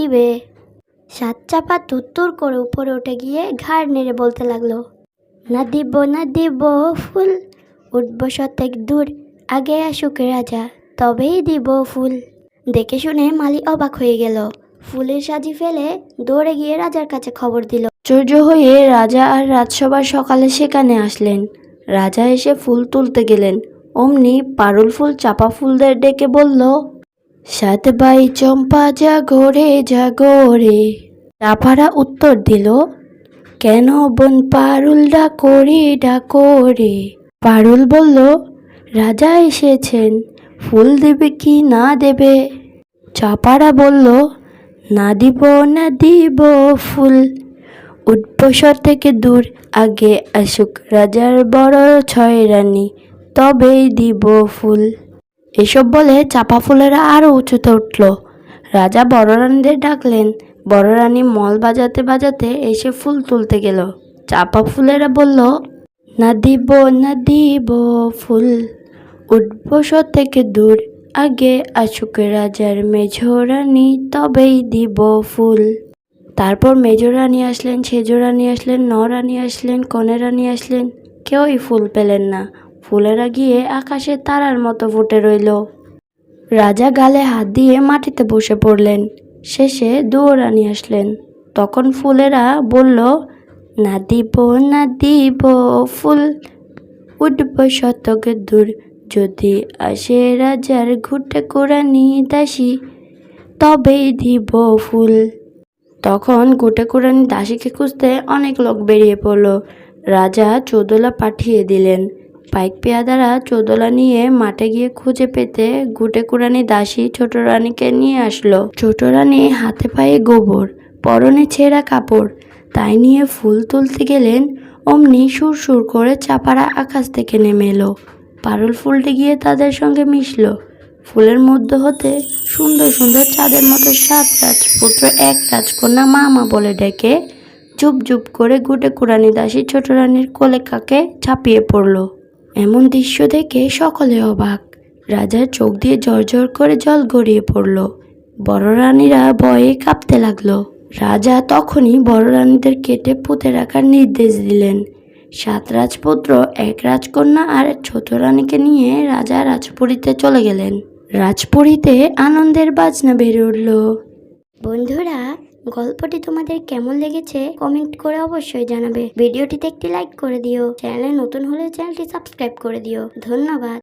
দিবে। সাত চাপা তুত্তুর করে উপরে উঠে গিয়ে ঘাড় নেড়ে বলতে লাগল, না দিব না দিব, ফুল। উঠবো শতেক দূর, আগে আসুক রাজা, তবেই দিব ফুল। দেখে শুনে মালি অবাক হয়ে গেল। ফুলের সাজি ফেলে দৌড়ে গিয়ে রাজার কাছে খবর দিল আশ্চর্য হয়ে রাজা আর রাজসভার সকালে সেখানে আসলেন। রাজা এসে ফুল তুলতে গেলেন। অমনি পারুল ফুল চাপা ফুলদের ডেকে বলল সাত বাই চম্পা জাগরে জাগরে। চাপারা উত্তর দিল, কেন বোন পারুল ডাকরে ডাকরে? পারুল বলল, রাজা এসেছেন, ফুল দেবে কি না দেবে? চাপারা বলল, না দিব না দিব ফুল। উৎপসর থেকে দূর, আগে আসুক রাজার বড় ছয় রানী, তবেই দিব ফুল। এসব বলে চাপা ফুলেরা আরও উঁচুতে উঠল। রাজা বড় রানীদের ডাকলেন। বড় রানী মল বাজাতে বাজাতে এসে ফুল তুলতে গেল। চাপা ফুলেরা বলল, না দিব না দিব ফুল। উঠবস থেকে দূর। আগে আসুক রাজার মেঝরানি তবেই দিব ফুল। তারপর মেজরানি আসলেন, সেজরানি আসলেন, নরানি আসলেন, কনেরানি আসলেন। কেউই ফুল পেলেন না। ফুলেরা গিয়ে আকাশে তারার মতো ফুটে রইল। রাজা গালে হাত দিয়ে মাটিতে বসে পড়লেন। শেষে দুয়োরানি আসলেন। তখন ফুলেরা বলল, না দিব না দিব, ফুল উঠব শতক দূর। যদি আসে রাজার ঘুটে কোরানি দাসী, তবেই দিব ফুল। তখন গুটে কোরানি দাসীকে খুঁজতে অনেক লোক বেরিয়ে পড়ল। রাজা চোদলা পাঠিয়ে দিলেন পাইক পেয়াদারা চোদলা নিয়ে মাঠে গিয়ে খুঁজে পেতে গুটে কুরানি দাসী ছোট রানীকে নিয়ে আসলো। ছোট রানী হাতে পায়ে গোবর, পরনে ছেঁড়া কাপড়, তাই নিয়ে ফুল তুলতে গেলেন, অমনি সুর সুর করে চাপারা আকাশ থেকে নেমে এলো। পারুল ফুলটি গিয়ে তাদের সঙ্গে মিশল। ফুলের মধ্য হতে সুন্দর সুন্দর চাঁদের মতো সাত রাজপুত্র, এক রাজকন্যা মামা বলে ডেকে চুপ চুপ করে গুটে কুরানি দাসী ছোট রানীর কোলে কাকে ঝাঁপিয়ে পড়ল। এমন দৃশ্য দেখে সকলে অবাক। রাজার চোখ দিয়ে জ্বর করে জল গড়িয়ে পড়ল। বড় রানীরা ভয়ে কাঁপতে লাগল। রাজা তখনই বড় রানীদের কেটে পুঁতে রাখার নির্দেশ দিলেন। সাত রাজপুত্র, এক রাজকন্যা আর ছোট রানীকে নিয়ে রাজা রাজপুরীতে চলে গেলেন। রাজপুরীতে আনন্দের বাজনা বেড়ে উঠল। বন্ধুরা গল্পটি তোমাদের কেমন লেগেছে কমেন্ট করে অবশ্যই জানাবে। ভিডিওটিতে একটি লাইক করে দিও। চ্যানেলে নতুন হলে চ্যানেলটি সাবস্ক্রাইব করে দিও। ধন্যবাদ।